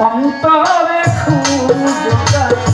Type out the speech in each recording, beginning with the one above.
অন্তরে খুব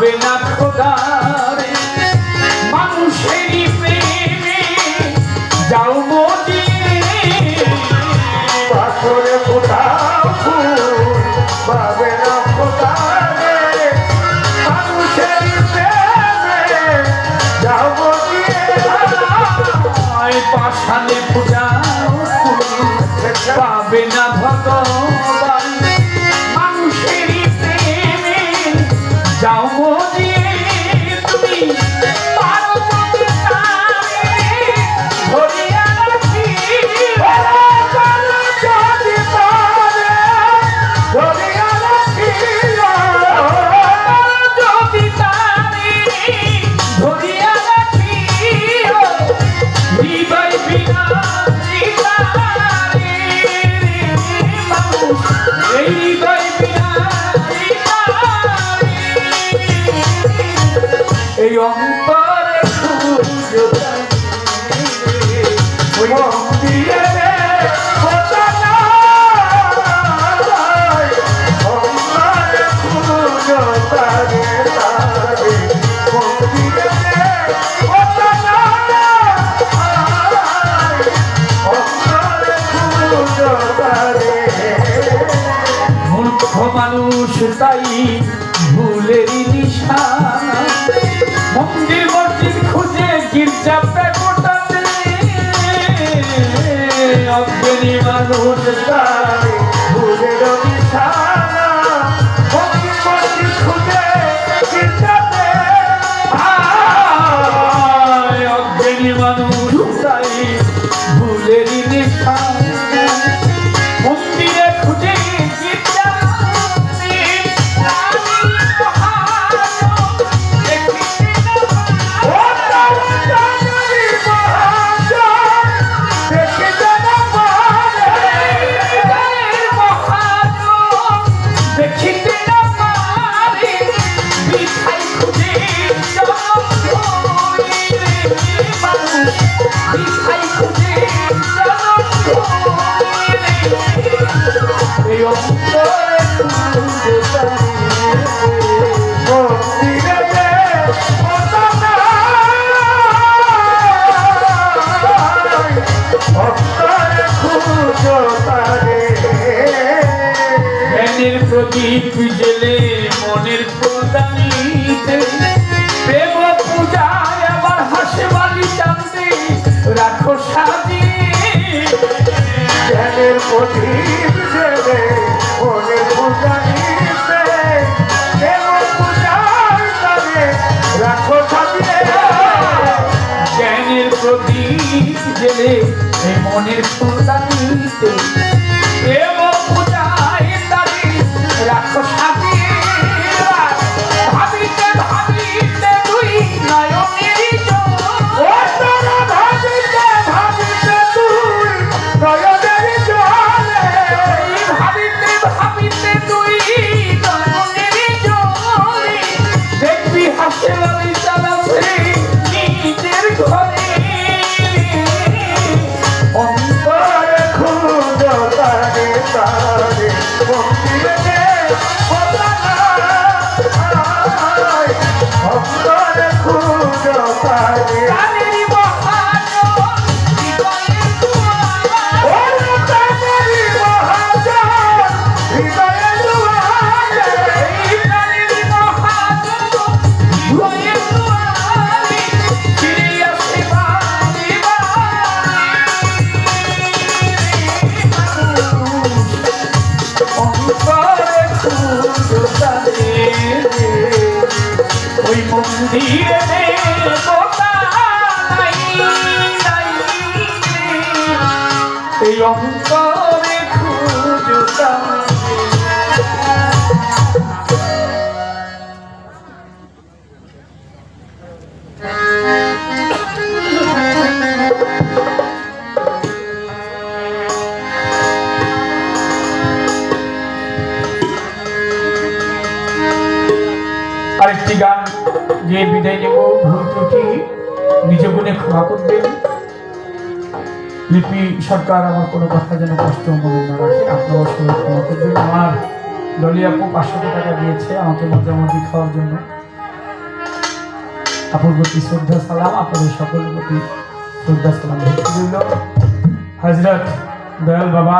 হবে না প্রকার মানুষেরই প্রেমে যাও মদিনে পাথর ফোটাও ফুল পাবে না প্রকারে মানুষেরই প্রেমে যাও মদিনে পাশানে ফুটাও পাবে না ভগবান। তাই ভুলের নিশানা। মন্দির মসজিদ খুঁজে গির্জা প্রদীপ জেলে মনের প্রদানিতে। প্রেম পূজায় আবার হাসে বালি চান্দি রাখো সাজি জ্ঞানের প্রদীপ জেলে মনের প্রদানিতে। প্রেম পূজায় তারে রাখো সাজি জ্ঞানের প্রদীপ জেলে মনের প্রদান ওই মন্দিরে এই অন্তরে যে বিদায় নেব, ভুল ত্রুটি, নিজ গুণে ক্ষমা করবেন। লিপি সরকার আমার কোনো কথা যেন কষ্ট মনে না রাখে আপনারা সবাই ক্ষমা করবেন। আমার দলীয় আপু পাঁচশো টাকা দিয়েছে, আমাকে মজামজি খাওয়ার জন্য। আপুর প্রতি শ্রদ্ধা, সালাম। আপনাদের সকলের প্রতি শ্রদ্ধা, সালাম। রইল হজরত দয়াল বাবা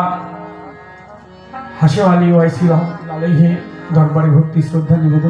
হাসে আলী ওয়াইসি রহমতুল্লাহ আলাইহি দরবারে ভক্তি, শ্রদ্ধা, নিবেদন